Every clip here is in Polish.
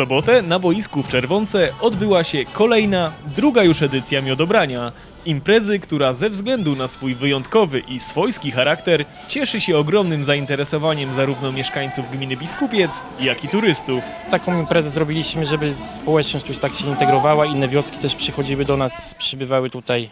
sobotę na boisku w Czerwonce odbyła się kolejna, druga już edycja Miodobrania. Imprezy, która ze względu na swój wyjątkowy i swojski charakter cieszy się ogromnym zainteresowaniem zarówno mieszkańców gminy Biskupiec, jak i turystów. Taką imprezę zrobiliśmy, żeby społeczność już tak się integrowała, inne wioski też przychodziły do nas, przybywały tutaj.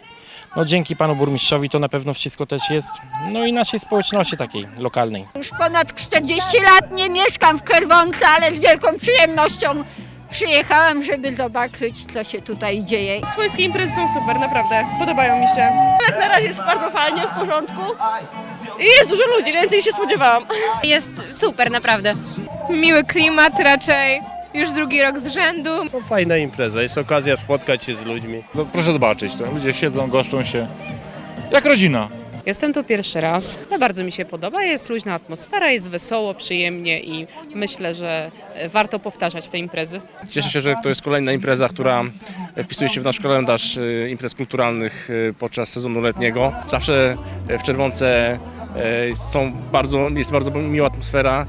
No dzięki panu burmistrzowi to na pewno wszystko też jest. No i naszej społeczności takiej lokalnej. Już ponad 40 lat nie mieszkam w Czerwonce, ale z wielką przyjemnością przyjechałam, żeby zobaczyć, co się tutaj dzieje. Swojskie imprezy są super, naprawdę. Podobają mi się. Jak na razie jest bardzo fajnie, w porządku. I jest dużo ludzi, więcej się spodziewałam. Jest super, naprawdę. Miły klimat raczej. Już drugi rok z rzędu. No, fajna impreza, jest okazja spotkać się z ludźmi. No, proszę zobaczyć, to ludzie siedzą, goszczą się jak rodzina. Jestem tu pierwszy raz, ale bardzo mi się podoba. Jest luźna atmosfera, jest wesoło, przyjemnie i myślę, że e, warto powtarzać te imprezy. Cieszę się, że to jest kolejna impreza, która wpisuje się w nasz kalendarz e, imprez kulturalnych e, podczas sezonu letniego. Zawsze w Czerwonce są bardzo, jest bardzo miła atmosfera,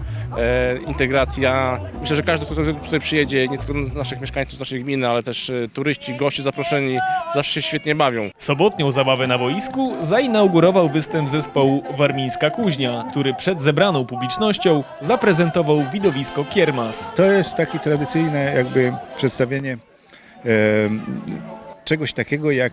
integracja. Myślę, że każdy, kto tutaj przyjedzie, nie tylko z naszych mieszkańców, z naszej gminy, ale też e, turyści, goście zaproszeni, zawsze się świetnie bawią. Sobotnią zabawę na boisku zainaugurował występ zespołu Warmińska Kuźnia, który przed zebraną publicznością zaprezentował widowisko Kiermas. To jest takie tradycyjne jakby przedstawienie em, czegoś takiego jak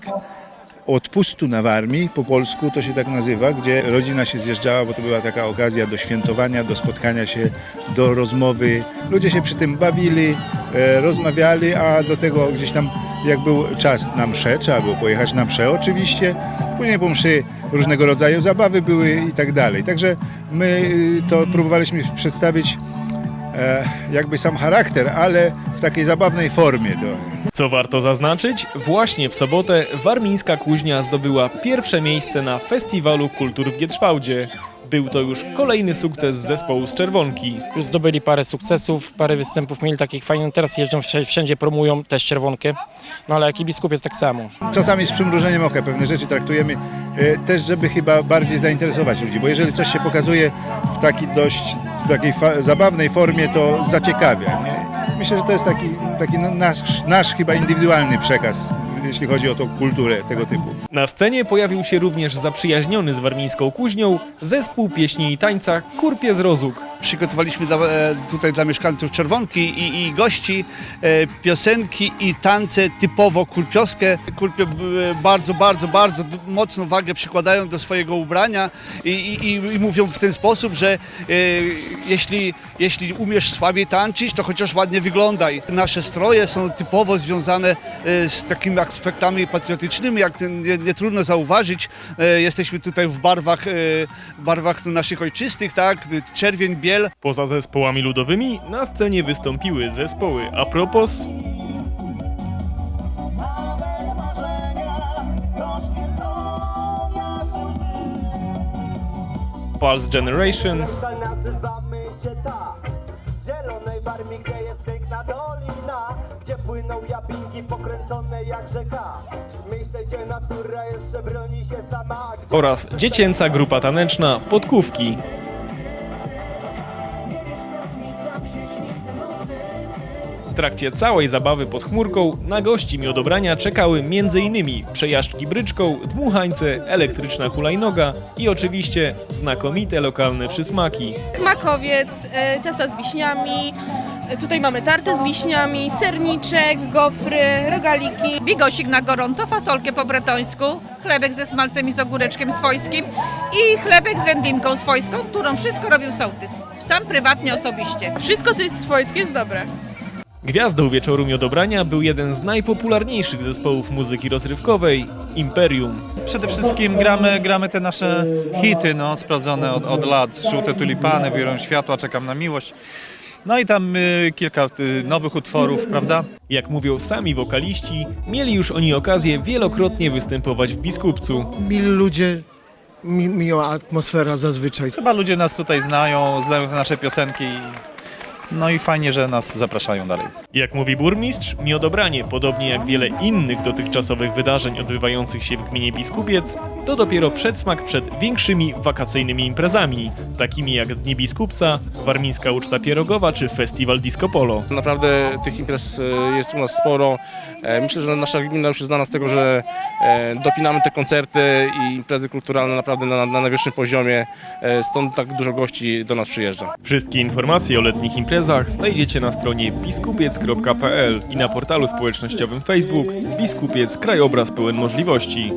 odpustu na Warmii, po polsku to się tak nazywa, gdzie rodzina się zjeżdżała, bo to była taka okazja do świętowania, do spotkania się, do rozmowy. Ludzie się przy tym bawili, e, rozmawiali, a do tego gdzieś tam jak był czas na mszę, trzeba było pojechać na mszę oczywiście, później po mszy różnego rodzaju zabawy były i tak dalej. Także my y, to próbowaliśmy przedstawić jakby sam charakter, ale w takiej zabawnej formie to. Co warto zaznaczyć, właśnie w sobotę Warmińska Kuźnia zdobyła pierwsze miejsce na Festiwalu Kultur w Gietrzwałdzie. Był to już kolejny sukces zespołu z Czerwonki. Już zdobyli parę sukcesów, parę występów mieli takich fajnych. Teraz jeżdżą wszędzie, wszędzie promują też czerwonkę. No ale jak i biskup jest tak samo. Czasami z przymrużeniem oka pewne rzeczy traktujemy e, też, żeby chyba bardziej zainteresować ludzi, bo jeżeli coś się pokazuje w takiej dość w takiej zabawnej formie, to zaciekawia. Nie? Myślę, że to jest taki, taki nasz, nasz chyba indywidualny przekaz, jeśli chodzi o tą kulturę tego typu. Na scenie pojawił się również zaprzyjaźniony z Warmińską Kuźnią zespół pieśni i tańca Kurpie z Rozuk. Przygotowaliśmy dla, e, tutaj dla mieszkańców Czerwonki i, i gości e, piosenki i tance typowo kurpiowskie. Kurpie e, bardzo, bardzo, bardzo mocną wagę przykładają do swojego ubrania i, i, i- mówią w ten sposób, że jeśli, jeśli umiesz słabiej tańczyć, to chociaż ładnie wyglądaj. Nasze stroje są typowo związane z takimi aspektami patriotycznymi, jak nie, nie trudno zauważyć. Jesteśmy tutaj w barwach, barwach naszych ojczystych, tak? Czerwień, biel. Poza zespołami ludowymi na scenie wystąpiły zespoły A propos, Pulse Generation, oraz dziecięca grupa taneczna Podkówki. Trakcie całej zabawy pod chmurką na gości miodobrania czekały m.in. przejażdżki bryczką, dmuchańce, elektryczna hulajnoga i oczywiście znakomite lokalne przysmaki. Makowiec, e, ciasta z wiśniami. E, Tutaj mamy tartę z wiśniami, serniczek, gofry, rogaliki. Bigosik na gorąco, fasolkę po bretońsku, chlebek ze smalcem i z ogóreczkiem swojskim i chlebek z wędlinką swojską, którą wszystko robił sołtys. Sam prywatnie, osobiście. Wszystko, co jest swojskie, jest dobre. Gwiazdą wieczoru miodobrania był jeden z najpopularniejszych zespołów muzyki rozrywkowej Imperium. Przede wszystkim gramy, gramy te nasze hity, no, sprawdzone od, od lat. Żółte tulipany, Wiorą światła, Czekam na miłość. No i tam y, kilka y, nowych utworów, prawda? Jak mówią sami wokaliści, mieli już oni okazję wielokrotnie występować w Biskupcu. Mili ludzie, mi, miła atmosfera zazwyczaj Chyba ludzie nas tutaj znają, znają te nasze piosenki i No i fajnie, że nas zapraszają dalej. Jak mówi burmistrz, miodobranie, podobnie jak wiele innych dotychczasowych wydarzeń odbywających się w gminie Biskupiec, to dopiero przedsmak przed większymi wakacyjnymi imprezami, takimi jak Dni Biskupca, Warmińska Uczta Pierogowa czy Festiwal Disco Polo. Naprawdę tych imprez e, jest u nas sporo. E, Myślę, że nasza gmina już jest znana z tego, że dopinamy te koncerty i imprezy kulturalne naprawdę na, na najwyższym poziomie. E, Stąd tak dużo gości do nas przyjeżdża. Wszystkie informacje o letnich imprezach znajdziecie na stronie biskupiec.pl i na portalu społecznościowym Facebook Biskupiec Krajobraz pełen możliwości.